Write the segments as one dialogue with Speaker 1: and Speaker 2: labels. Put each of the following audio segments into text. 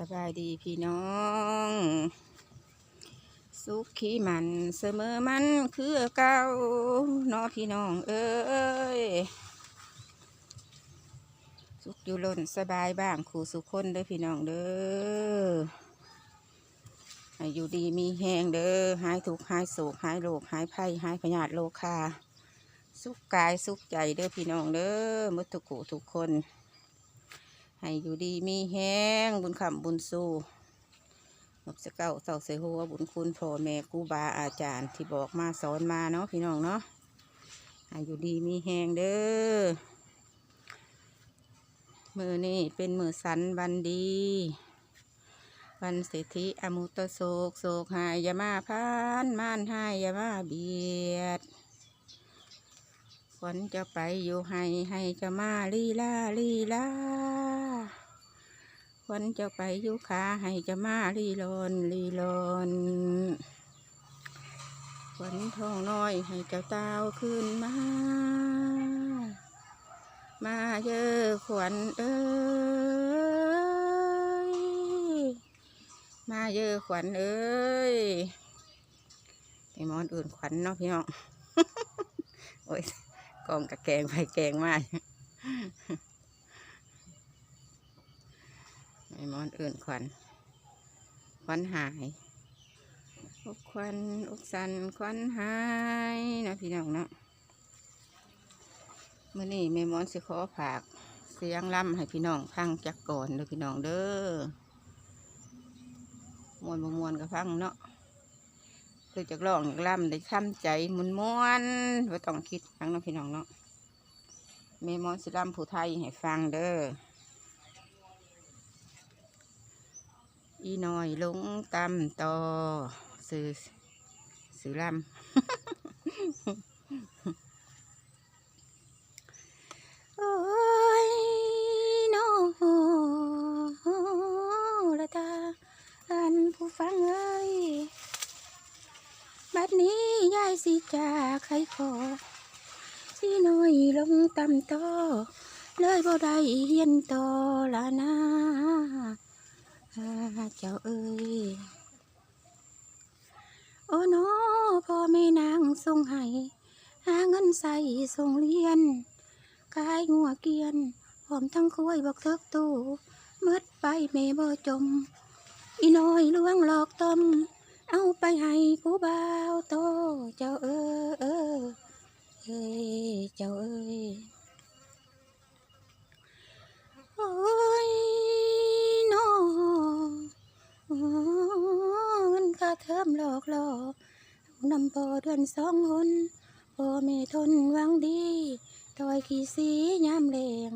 Speaker 1: สบายดีพี่น้อง สุขขี้มันเสมอมันคือเก่าเนาะพี่น้อง เอ้ยสุขอยู่ล้นสบายบ้างครูสุขคนเด้อพี่น้องเด้ออยู่ดีมีแหงเด้อหายทุกข์หายโศกหายโรคหายภัยหายพยาธิโรคาสุขกายสุขใจเด้อพี่น้องเด้อมุทุกกูทุกคน ให้อยู่ดีมีแห้งบุญคำบุญสู้นบสเก้าเสาเสหัวบุญคุณพ่อแม่ครูบาอาจารย์ที่บอกมาสอนมาเนาะพี่น้องเนาะให้อยู่ดีมีแห้งเด้อมือนี่เป็นมือสันวันดีวันเศรษฐีอมุตโศกโศกหายยามาพานม่านหายยามาเบียด ฝนจะไปอยู่ให้ให้จะมาลีลาลีลาฝนจะไปอยู่ขาให้จะมาลีลอนลีลอนฝนทองน้อยให้เจ้าเต้าขึ้นมา มาเยอะขวัญเอ้ยมาเยอะขวัญเอ้ยไอ้มอนอื่นขวัญเนาะพี่น้อง โอ้ย กองกับแกงไปแกงมาไอ้มอนอื่นขวัญขวัญหายอกควันอกสันขวัญหายนะพี่น้องเนาะเมื่อนี้แม่มอนสิขอฝากเสียงล่ำให้พี่น้องฟังจักก่อนเด้อพี่น้องเด้อมวนบ่มวนกับฟังเนาะ คือจากร้องจากล่ำได้ช้ำใจมุนม้วนว่าต้องคิดหยังเนาะพี่น้องเนาะเมมอนสิล่ำผู้ไทยให้ฟังเด้ออีน้อยลงตำต่อสื่อสื่อล่ำโอ้ยน้อละตาอันผู้ฟังเอ้ย บัดนี้ยายสิจากใครขอสิน้อยลงตำต่อเลยบ่ได้เฮียนต่อละนะอ่าเจ้าเอ้ยโอ้น้อพ่อแม่นางทรงให้หาเงินใส่ส่งเรียนกายงัวเกียนพร้อมทั้งคุยบอกเทิกตู้มืดไปแม่บ่จม อีน้อยลวงหลอกต้ม เอาไปให้ผู้บ่าวโตเจ้าเออเออเอ้ยเจ้าเอ้ยโอ้ยน้อเงินค่าเทอมหลอกหลอกนำพอเดือนสองคนพ่อแม่ทนหวังดีถอยขี้สียามแรง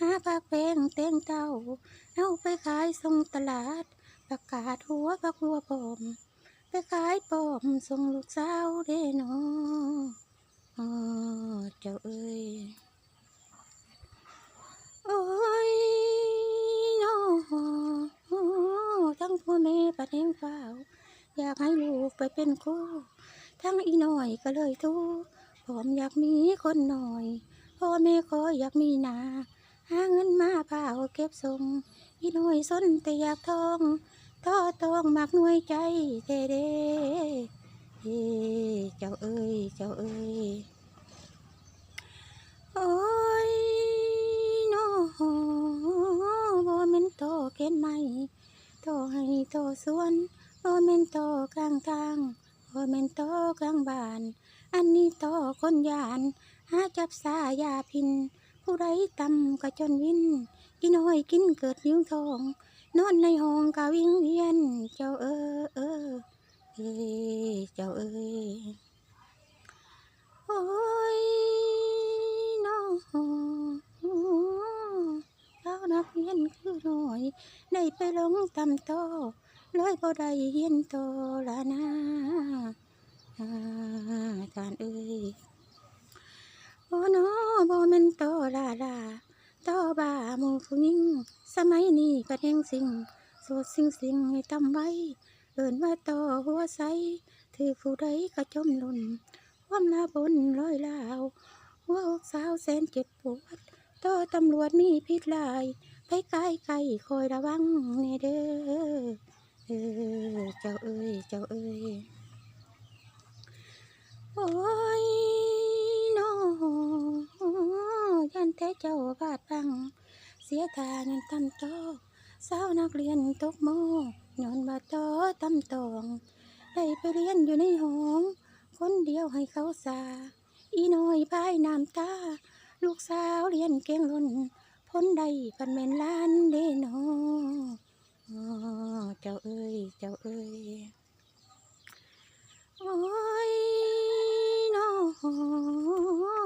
Speaker 1: หาผักแพงเต้งเต้า เอาไปขายส่งตลาด ประกาศหัวพักหัวปอม ไปขายปอมส่งลูกสาวเด้นอเจ้าเอ้ยโอ้ยนอทั้งพ่อแม่ปัดแหงเฝ้าอยากให้ลูกไปเป็นครูทั้งอีหน้อยก็เลยทูผมอยากมีคนหน่อย พ่อแม่ขออยากมีนาหาเงินมาเผาเก็บส่งอีหน้อยสนแต่อยากทอง ท่อต้องมักหน่วยใจเด้เดเฮ้เจ้าเอ้ยเจ้าเอ้ยโอ้ยน้อบ่แม่นโตเก็นไม่โตให้โตสวนบ่แม่นโตกลางทางบ่แม่นโตกลางบ้าน อันนี้โตคนยานหาจับสายาพิน ผู้ใดตำก็จนวินอีน้อยกินเกิดยิ้วทอง นอนในห้องกาวิ่งเวียน เจ้าเออเออเอ้ยเจ้าเอ้ยโอ้ยน้องเจ้านักเรียนคือหน่อยได้ไปลงตำโต่อเลยบ่ได้เรียนต่อละนะอาท่านเอ้ยโอ้น้อบ่แม่นต่อลาลาต่อบ่าหมู่ผู้หญิง สมัยนี้ก็แห่งสิ่งโสดสิ่งสิ่งให้ทำไว้ เอินว่าต่อหัวใสถือผู้ใดก็จมหล่นความลาบนลอยลาวหัวอกสาวแสนเจ็บปวดต่อตำรวจมีพิษลายไปไกลไกลคอยระวังแน่เด้อเออเจ้าเอ้ยเจ้าเอ้ยโอ้ยน้อยันแต่เจ้าบาดบัง เสียทาเงินตำโตสาวนักเรียนตกโมย้อนบาดตอตำตองได้ไปเรียนอยู่ในห้องคนเดียวให้เขาสา อีน้อยพายน้ำตา ลูกสาวเรียนเก่งล้นพ้นใดพันแม่นล้านเด้นออ้อเจ้าเอ้ย เจ้าเอ้ย โอ้ยน้อ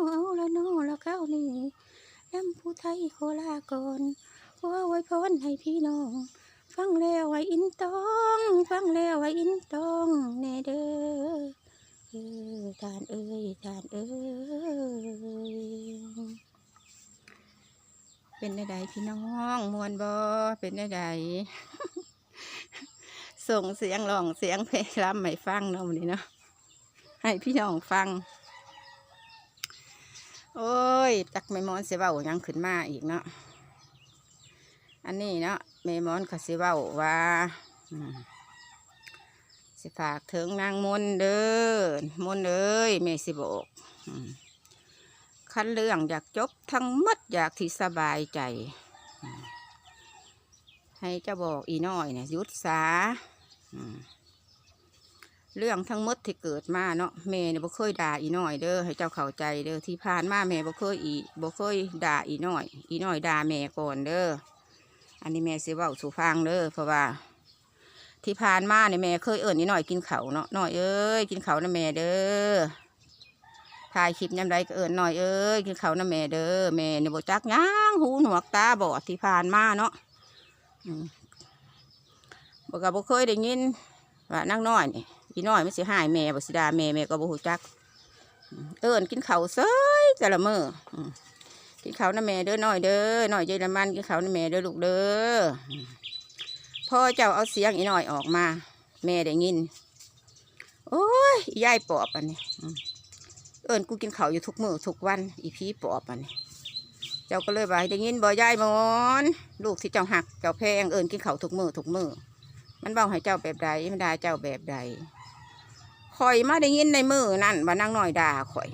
Speaker 1: เอาละน้อละเข้านี่ ลำผู้ไทยโคลากรขอไว้พรให้พี่น้อง ฟังแล้วไว้อินตอง ฟังแล้วไว้อินตองแน่เด้อเออทานเอ้ยทานเอ้ยเป็นได้ใดพี่น้องมวนบอเป็นได้ใดส่งเสียงร้องเสียงเพลงรำให้ฟังเนาะวันนี้เนาะให้พี่น้องฟัง โอ้ยจักแม่มอนเสียเว้ายังขึ้นมาอีกเนาะอันนี้เนาะแม่มอนก็สิเว้าว่าสิฝากถึงนางมนเด้อมนเอ้ยแม่สิบอกอืมคันเรื่องอยากจบทั้งหมดอยากที่สบายใจ ให้เจะบอกอีน้อยเนี่ยยุดสาอืม เรื่องทั้งหมดที่เกิดมาเนาะแม่เนี่ยบ่เคยด่าอีน้อยเด้อให้เจ้าเข้าใจเด้อที่ผ่านมาแม่บ่เคยอีบ่เคยด่าอีน้อย อีน้อยด่าแม่ก่อนเด้ออันนี้แม่สิเว้าสู่ฟังเด้อเพราะว่า ที่ผ่านมาเนี่ยแม่เคยเอิ่นนี่หน่อยกินเขาเนาะหน่อยเอ้ยกินเขานะแม่เด้อถ่ายคลิปยำใดก็เอิ่นหน่อยเอ้ยกินเขานะแม่เด้อแม่เนี่ยบ่จักย่างหูหนวกตาบอดที่ผ่านมาเนาะอืมบอกกับบ่เคยได้ยินว่านั่งน้อยนี่ อีน้อยไม่สิหายแม่บ่สิดาแม่แม่ก็บ่ฮู้จัก เอิ่นกินเขาเซยแต่ละมือกินเขาวนะแม่เด้อหน่อยเด้อหน่อยเยอรมันกินเขาวนะแม่เด้อลูกเด้อพ่อเจ้าเอาเสียงอีน้อยออกมา แม่ได้ยิน โอ้ยยายปอบอันนี้เอิญกูกินเขาอยู่ทุกมือทุกวัน อีพีปอบอันนี้เจ้าก็เลยว่าได้ยินบ่ยายมอนลูกที่เจ้าหักเจ้าแพงเอิญกินเขาทุกมือทุกมือมันเบาให้เจ้าแบบใดมันด่าเจ้าแบบใด ข่อยมาได้ยินในมือนั่นว่านางน้อยด่าข่อย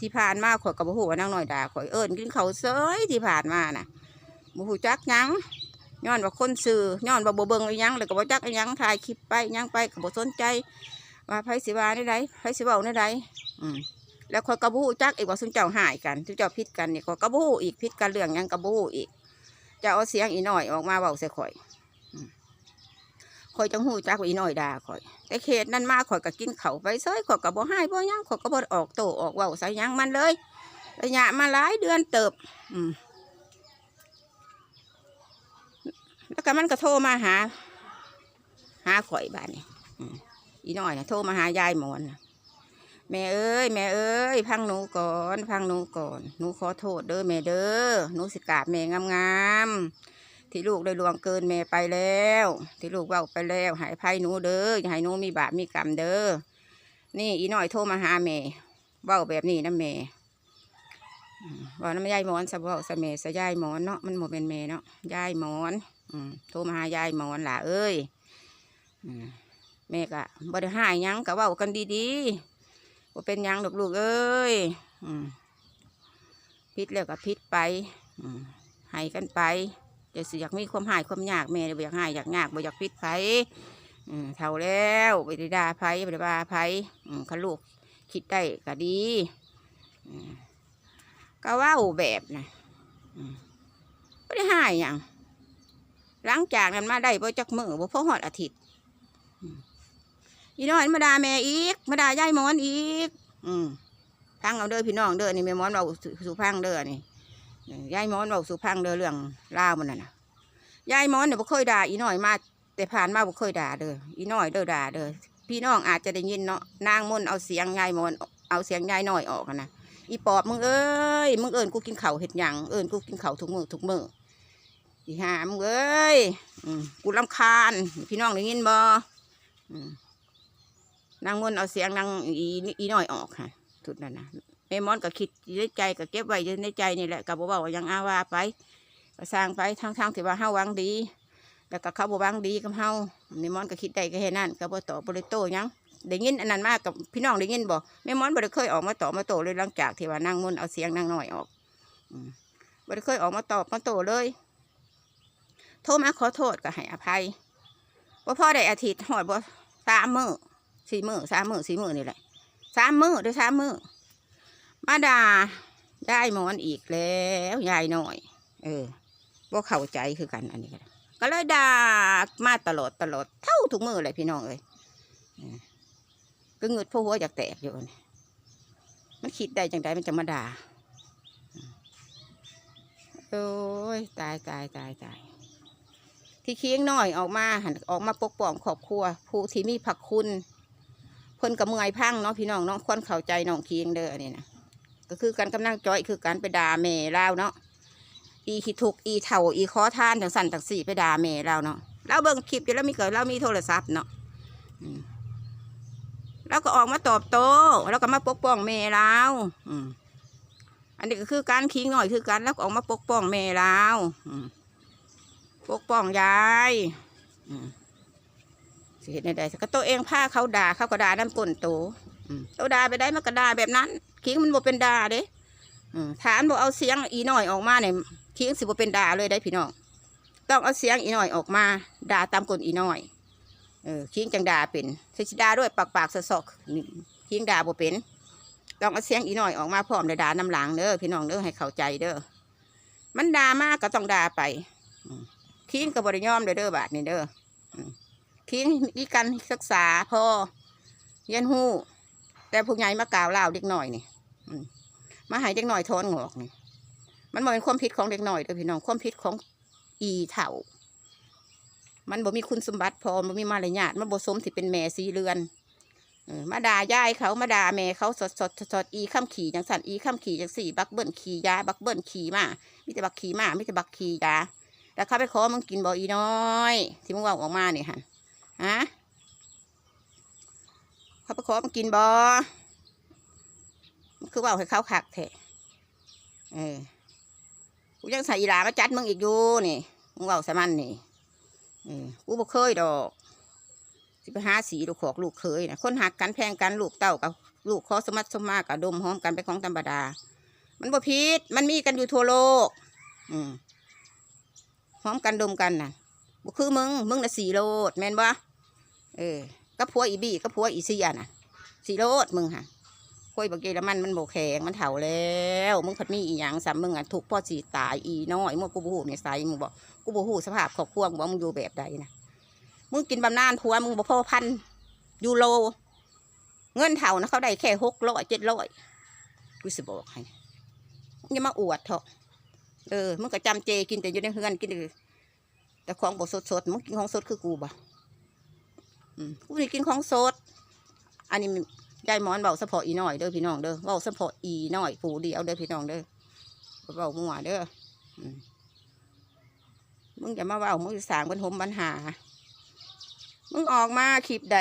Speaker 1: ที่ผ่านมาข่อยกับบ่ฮู้ว่านางน้อยด่าข่อยเอิญกินเขาเซยที่ผ่านมาน่ะบ่ฮู้จักยังย้อนว่าคนสื่อย้อนว่าบ่เบิ่งอีหยังเลยก็บ่จักอีหยังถ่ายคลิปไปยังไปก็บ่สนใจ ว่าไผสิว่าได้ใดไผสิเว้าได้ใดอืมแล้วข้อยก็บ่ฮู้จักอีกว่าซุมเจ้าหายกันซุมเจ้าผิดกันนี่ข้อยก็บ่ฮู้อีกผิดกันเรื่องยังก็บ่ฮู้อีกจะเอาเสียงอีหน้อยออกมาเว้าใส่ข่อย ข่อยจังฮู้จักว่าอีน้อยด่าข่อย แต่เขตนั้นมาข่อยก็กินเขาไปเซยข่อยก็บ่ให้บ่หยังข่อยก็บ่ออกโตออกเว้าใส่ยังมันเลยระยะมาหลายเดือนเติบ อืมแล้วก็มันก็โทรมาหา หาข่อยบ้านนี่อีน้อยนะโทรมาหายายหมอนนะแม่เอ้ยแม่เอ้ยพังหนูก่อน พังหนูก่อนหนูขอโทษเด้อแม่เด้อหนูสิกราบแม่งามๆ ที่ลูกได้ลวงเกินแม่ไปแล้ว ที่ลูกเว้าไปแล้ว หายภัยหนูเด้ออย่าให้หนูมีบาปมีกรรมเด้อนี่อีน้อยโทรมาหาแม่เว้าแบบนี้นะแม่ว่าน้ำยายหมอนสะเว้าสะแม่สะยายหมอนเนาะมันโมเป็นแม่เนาะยายหมอนอืมโทรมาหายายหมอนล่ะเอ้ยอืมแม่ก็บ่ได้หายยังก็เว้ากันดีๆว่าเป็นยังดอกลูกเอ้ยอืมพิษแล้วก็พิษไปอืให้กันไป จะสิอยากมีความหายความยากแม่บ่อยากหายอยากยากบ่อยากพิษไผเท่าแล้วบ่ได้ด่าไผบ่ได้ว่าไผอืมคันลูกคิดได้ก็ดีก็ว้าแบบนะอืมบ่ได้หายหยังหลังจากนั้นมาได้บ่จักมือบ่พอหอดอาทิตย์อีน้อยมาด่าแม่อีกมาด่ายายมอนอีก อืมพังเอาเด้อพี่น้องเด้อนี่แม่มอนเราสุพังเด้อนี่ ยายมอนเราสุพังเด้อเรื่องรามันน่ะนะยายมอนเนี่ยบ่เคยด่าอีน้อยมาแต่ผ่านมาบ่เคยด่าเด้ออีน้อยเด้อด่าเด้อพี่น้องอาจจะได้ยินเนาะนางมนเอาเสียงยายมอนเอาเสียงยายน้อยออกนะอีปอบมึงเอ้ยมึงเอิญกูกินเข้าเห็ดหยังเอิญกูกินเข้าทุกมือทุกมืออีหามึงเอ้ยกูลำคาญ พี่น้องได้ยินบ่อืมนางมนเอาเสียงนางอีอีน้อยออกค่ะทุดนั่นนะ ม่มอนก็คิดในใจก็เก็บไว้ในใจนี่แหละก็บอกว่ายังอาว่าไปก็
Speaker 2: สร้างไปทางทางๆที่ว่าเฮาวังดี แล้วก็เขาบ่วังดีกับเฮาแม่มอนก็คิดได้ก็แค่นั้นก็บ่ตอบบ่ได้โตยังได้ยินอันนั้นมากกับพี่น้องได้ยินบ่แม่มอนบ่ได้เคยออกมาตอบมาโตเลยหลังจากที่ว่านั่งมุนเอาเสียงนางน้อยออกบ่ได้เคยออกมาตอบมาโตเลย โทรมาขอโทษก็ให้อภัยบ่พ่อได้อาทิตย์ฮอดบ่สามมื้อสี่มื้อสามมื้อสี่มื้อนี่แหละสามมื้อด้อสามมื้อ มาด่ายายหมอนอีกแล้วยายหน้อย เออบ่เข้าใจคือกันอันนี้ก็ได้ก็เลยด่ามาตลอดตลอดเท่าทุกมือเลยพี่น้องเอ้ยก็เงืดพวกหัวอยากแตกอยู่นี่มันคิดได้จังไดมันจะมาด่าโอ้ยตายตายตายตายที่เคียงหน้อยออกมาหันออกมาปกป้องครอบครัว ผู้ที่มีผักคุณเพิ่นกับเมื่อยพังเนาะพี่น้องเนาะคนเข้าใจน้องเคียงเด้ออันนี่นะ ก็คือการกำลังจ้อยคือการไปด่าแม่เล่าเนาะอีขี้ทุกอีเถ่าอีขอทานจังสั่นจังสี่ไปด่าแม่เราเนาะเราเบิ่งคลิปอยู่แล้วมีเกิดเรามีโทรศัพท์เนาะแล้วก็ออกมาตอบโต้แล้วก็มาปกป้องแม่เราอืมอันนี้ก็คือการคิงหน่อยคือการแล้วก็ออกมาปกป้องแม่เราอืมปกป้องยายอืมสิเหตุใดๆก็ตัวเองพาเขาด่าเขาก็ด่าน้ำก้นโต อืมตัวด่าไปได้มันก็ด่าแบบนั้นคิงมันบ่เป็นด่าเด้ฐานบอกเอาเสียงอีน้อยออกมาเนี่ยคิงสิบ่เป็นด่าเลยได้พี่น้องต้องเอาเสียงอีน้อยออกมาด่าตามก้นอีน้อยเออคิงจังด่าเป็นสิด่าด้วยปากปากๆสอกคิงด่าบ่เป็นต้องเอาเสียงอีน้อยออกมาพร้อมด่าน้ำหลังเด้อพี่น้องเด้อให้เข้าใจเด้อมันด่ามากก็ต้องด่าไปคิงกับบริยอมเด้อเด้อบาทนี่เด้อคิงอีกันศึกษาพอเรียนหู้ แต่ผู้ใหญ่มากล่าวเล่าเด็กหน่อยนี่มาใหายเด็กหน่อยทอนงอกนี่มันบ่เป็นความผิดของเด็กหน่อยเด้อพี่น้องความผิดของอีเถ่า มันบ่มีคุณสมบัติพอมันมีมารยาทมันบ่สมที่เป็นแม่สีเรือนอมาด่ายายเขามาด่าแม่เขาสดสดสดอีข้ามขี่จังสันอีข้ามขี่จังสี่บักเบิ้ลขี่ยาบักเบิ้ลขี่มามิแต่บักขี่มามิแต่บักขี่ยาแล้วเขาไปขอมึงกินบ่อีน้อย ที่มึงว่าออกมาเนี่ยฮะฮะ เขาไปขอมึงกินบ่มันคือว่าให้เขาขักแท้เออกูยังใส่อีหลามาจัดมึงอีกอยู่นี่มึงว่าสมันนี่เออกูบ่เคยดอกสิไปหาสีลูกขอกลูกเคยนะคนหักกันแพงกันลูกเต้ากับลูกขอสมัติสมากับดมหอมกันเป็นของธรรมดา มันบ่พิษมันมีกันอยู่ทั่วโลก อืมพร้อมกันดมกันน่ะบ่คือมึง มึงน่ะสีโลดแม่นบ่เออ ก็ผัวอีบี้ก็ผัวอีเสียน่ะสีโลดมึงค่ะคุยบักเยอรมันมันโบแข็งมันเฒ่าแล้ว มึงพัดมีอีหยังสามมึงอะถูกพ่อสีตายอีน้อยมึงกูบ่ฮู้เนี่ยใส่มึงบอกกูบ่ฮู้สภาพครอบครัวมึงว่ามึงอยู่แบบใดนะมึงกินบำนาญผัวมึงบ่พ่อพันยูโรเงินเฒ่านะเขาได้แค่หกร้อยเจ็ดร้อยกูสิบอกให้มึงอย่ามาอวดเถอะเออมึงก็จำเจกินแต่อยู่ในเฮือนกินแต่แต่ของบสดสดมึงกินของสดคือกูบ่อืม กูนี่กินของสด อันนี้ยายหมอนเบาเฉพาะอีน้อยเด้อพี่น้องเด้อเบาเฉพาะอีน้อยผูเดียวเด้อพี่น้องเด้อบ่เบามั่วเด้อมึงจะมาเบามึงจะสางปัญหมปัญหา มึงออกมาคลิปใด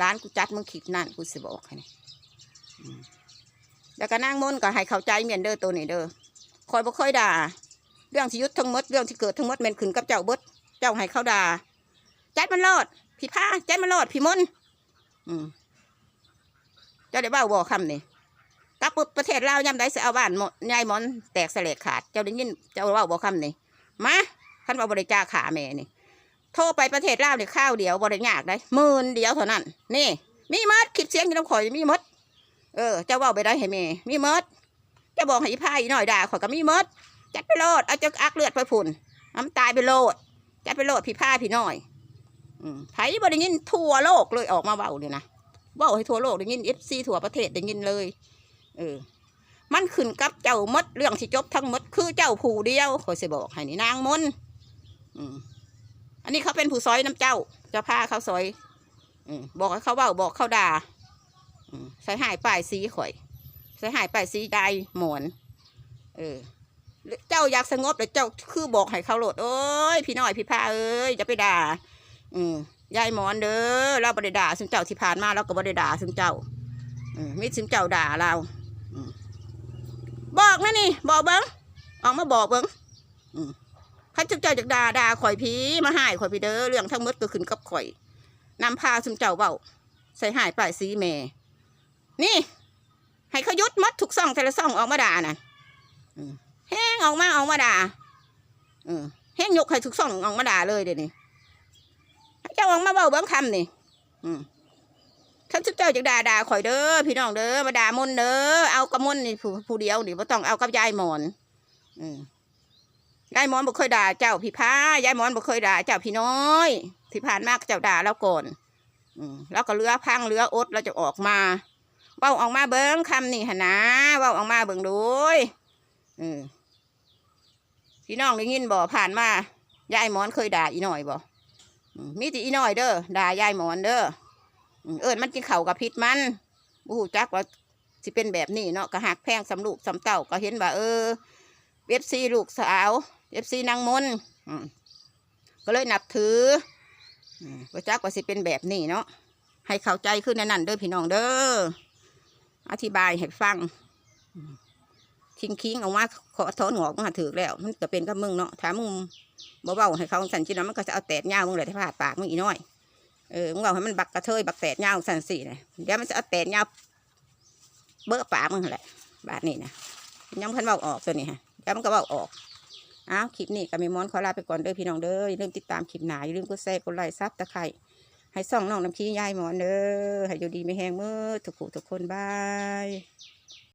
Speaker 2: ร้านกูจัดมึงคลิปนั่นกูสิบอกให้นี่แล้วก็นั่งมนก็ให้เข้าใจเมียนเด้อตัวนี้เด้อคอยบ่ค่อยด่า เรื่องที่ยุดทั้งหมดเรื่องที่เกิดทั้งหมดแม่นขึ้นกับเจ้าเบิดเจ้าให้เขาด่าจัดมันรอด พี่ผ้าจัดมันรดพี่มนอืมเจ้าได้เบ้าบอกคำนี่กลับประเทศลาวยามใดสิเอาบ้านยายมอนแตกสลกขาด เจ้าได้ยินเจ้าเบ้าบอกคำนี่มาคันว่าบริจาขาแม่นี่โทรไปประเทศลาวนี่ข้าวเดียวบริยากได้หมื่นเดียวเท่านั้น นี่ มีมดคลิปเสียงอยู่น้ำข่อยมีมดเออเจ้าเบ้าไปได้ให้แม่มีมดจะบอกให้อีพายหน่อยด่าข่อยก็มีมดจัดไปโลดเอาจะอักเลือดไปผุนน้ำตายไปโลดจัดไปโลดพี่ผ้าพี่น้อย ไผบ่ได้ยินทั่วโลกเลยออกมาเบาเลยนะเบาให้ทั่วโลกได้ยินเอฟซีทั่วประเทศได้ยินเลย เออ มันขึ้นกับเจ้ามดเรื่องที่จบทั้งมดคือเจ้าผู้เดียวข่อยสิบอกให้นี่นางมนอืมอันนี้เขาเป็นผู้ซอยน้ำเจ้าเจ้าผ้าเขาซอย อืมบอกให้เขาเบาบอกเขาด่าใส่หายป้ายสีข่อยใส่หายป้ายสีใดหมอน เออเจ้าอยากสงบแต่เจ้าคือบอกให้เขาโหลดเอ้ยพี่น้อยพี่พาเอ้ยจะไปด่า อืมยายหมอนเด้อเราบริด่าซึ่งเจ้าที่ผ่านมาเราก็บริด่าซึ่งเจ้าอืมมิซึ่งเจ้าด่าเราอบอกนะนี่ บอกเบิ้งออกมาบอกเบิ้งอืมข้าเจ้าจากด่าด่าข่อยพีมาหายข่อยพีเด้อเรื่องทั้งหมดก็ขึ้นกับข่อยนำพาซุมเจ้าเบาใส่หายป้ายสีแม่นี่ ให้เขายุดหมดทุกซ่องแต่ละซ่องออกมาด่าน่ะแห้งออกมาออกมาด่าแห้งยกให้ทุกซ่องออกมาด่าเลยเดี๋ยวนี้ เจ้าออกมาเบ้าเบิ้งคำนี่อืมท่านเจ้าจากด่าด่าข่อยเด้อพี่น้องเด้อมาด่ามนเด้อเอากระมนนี่ผู้ผู้เดียวนี่บ่ต้องเอากับยายหมอนอืมยายหมอนบ่เคยด่าเจ้าพี่พายายหมอนบ่เคยด่าเจ้าพี่น้อย ที่ผ่านมากเจ้าด่าแล้วก่อนอืมแล้วก็เรือพังเรืออดแล้วจะออกมาเว้าออกมาเบิ้งคำนี่หนนะเว้าออกมาเบิ้งดูยอืมพี่น้องได้ยินบ่ผ่านมายายหมอนเคยด่าอีหน่อยบ่อื มีแต่อีน่อยเด้อด่ายายหมอนเด้อเอิญมันกินเข่ากับพิษมันบูฮูจักว่าสิเป็นแบบนี้เนาะก็หักแพงสำลูกสำเต่าก็เห็นว่าเออเว็บซีลูกสาวเว็บซีนางมนก็เลยนับถืออืมบ่จักว่าสิเป็นแบบนี้เนาะให้เข้าใจขึ้นนนั้นเด้อพี่น้องเด้ออธิบายให้ฟัง อืมคิงคิงๆออกมาขอถอนหงอกมาถือแล้ว มันก็เป็นกับมึงเนาะถ้ามึงบ่เบาให้เขาสันชินะมันก็จะเอาแตดยามึงเลยที่ผ่าปากมึงอีน้อยเออมึงเอาให้มันบักกระเทยบักแตดยาสันสี่นะเดี๋ยวมันจะเอาแตดยาเบ้อปากมึงแหละบาดนี้นะยังพันเบาออกตัวนี้ฮะเดี๋ยวมันก็เบาออกอ้าวคลิปนี้ก็มีมอนขอลาไปก่อนเด้อพี่น้องเด้ออย่าลืมติดตามคลิปหนาอย่าลืมกดแชร์กดไลค์ซับตะไคร้ให้ส่องน้องน้ำขี้ยายหมอนเด้อให้อยู่ดีไม่แห้งมือทุกผู้ทุกคนบาย